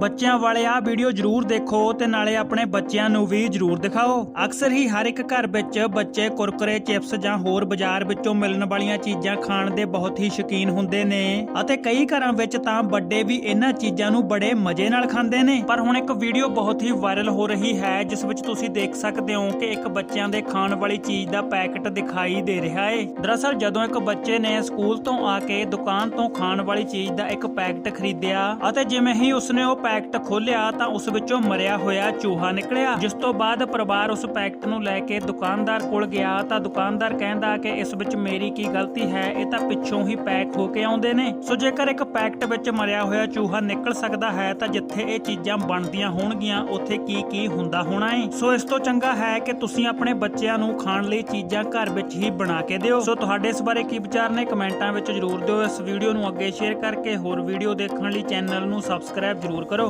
ਬੱਚਿਆਂ ਵਾਲੇ ਆਹ ਵੀਡੀਓ ਜ਼ਰੂਰ ਦੇਖੋ ਤੇ ਨਾਲੇ ਆਪਣੇ ਬੱਚਿਆਂ ਨੂੰ ਵੀ ਜ਼ਰੂਰ ਦਿਖਾਓ। ਅਕਸਰ ਹੀ ਹਰ ਇੱਕ ਘਰ ਵਿੱਚ ਬੱਚੇ ਕੁਰਕਰੇ, ਚਿਪਸ ਜਾਂ ਹੋਰ ਬਾਜ਼ਾਰ ਵਿੱਚੋਂ ਮਿਲਣ ਵਾਲੀਆਂ ਚੀਜ਼ਾਂ ਖਾਣ ਦੇ ਬਹੁਤ ਹੀ ਸ਼ੌਕੀਨ ਹੁੰਦੇ ਨੇ ਅਤੇ ਕਈ ਘਰਾਂ ਵਿੱਚ ਤਾਂ ਵੱਡੇ ਵੀ ਇਹਨਾਂ ਚੀਜ਼ਾਂ ਨੂੰ ਬੜੇ ਮਜ਼ੇ ਨਾਲ ਖਾਂਦੇ ਨੇ। ਪਰ ਹੁਣ ਇੱਕ ਵੀਡੀਓ ਬਹੁਤ ਹੀ ਵਾਇਰਲ ਹੋ ਰਹੀ ਹੈ, ਜਿਸ ਵਿੱਚ ਤੁਸੀਂ ਦੇਖ ਸਕਦੇ ਹੋ ਕਿ ਇੱਕ ਬੱਚਿਆਂ ਦੇ ਖਾਣ ਵਾਲੀ ਚੀਜ਼ ਦਾ ਪੈਕਟ ਦਿਖਾਈ ਦੇ ਰਿਹਾ ਏ। ਦਰਅਸਲ ਜਦੋਂ ਇੱਕ ਬੱਚੇ ਨੇ ਸਕੂਲ ਤੋਂ ਆ ਕੇ ਦੁਕਾਨ ਤੋਂ ਖਾਣ ਵਾਲੀ ਚੀਜ਼ ਦਾ ਇੱਕ ਪੈਕਟ ਖਰੀਦਿਆ ਅਤੇ ਜਿਵੇਂ ਹੀ ਉਸਨੇ ਉਹ ਪੈਕਟ ਖੋਲ੍ਹਿਆ ਤਾਂ ਉਸ ਵਿੱਚੋਂ ਮਰਿਆ ਹੋਇਆ ਚੂਹਾ ਨਿਕਲਿਆ, ਜਿਸ ਤੋਂ ਬਾਅਦ ਪਰਿਵਾਰ ਉਸ ਪੈਕਟ ਨੂੰ ਲੈ ਕੇ ਦੁਕਾਨਦਾਰ ਕੋਲ ਗਿਆ ਤਾਂ ਦੁਕਾਨਦਾਰ ਕਹਿੰਦਾ ਕਿ ਇਸ ਵਿੱਚ ਮੇਰੀ ਕੀ ਗਲਤੀ ਹੈ, ਇਹ ਤਾਂ ਪਿੱਛੋਂ ਹੀ ਪੈਕ ਹੋ ਕੇ ਆਉਂਦੇ ਨੇ। ਸੋ ਜੇਕਰ ਇੱਕ ਪੈਕਟ ਵਿੱਚ ਮਰਿਆ ਹੋਇਆ ਚੂਹਾ ਨਿਕਲ ਸਕਦਾ ਹੈ ਤਾਂ ਜਿੱਥੇ ਇਹ ਚੀਜ਼ਾਂ ਬਣਦੀਆਂ ਹੋਣਗੀਆਂ, ਉੱਥੇ ਕੀ ਕੀ ਹੁੰਦਾ ਹੋਣਾ ਹੈ ਸੋ ਇਸ ਤੋਂ ਚੰਗਾ ਹੈ ਕਿ ਤੁਸੀਂ ਆਪਣੇ ਬੱਚਿਆਂ ਨੂੰ ਖਾਣ ਲਈ ਚੀਜ਼ਾਂ ਘਰ ਵਿੱਚ ਹੀ ਬਣਾ ਕੇ ਦਿਓ। ਸੋ ਤੁਹਾਡੇ ਇਸ ਬਾਰੇ ਕੀ ਵਿਚਾਰ ਨੇ ਕਮੈਂਟਾਂ ਵਿੱਚ ਜਰੂਰ ਦਿਓ। ਇਸ ਵੀਡੀਓ ਨੂੰ ਅੱਗੇ ਸ਼ੇਅਰ ਕਰਕੇ ਹੋਰ ਵੀਡੀਓ ਦੇਖਣ ਲਈ ਚੈਨਲ ਨੂੰ ਸਬਸਕ੍ਰਾਈਬ ਜਰੂਰ ਕਰੋ।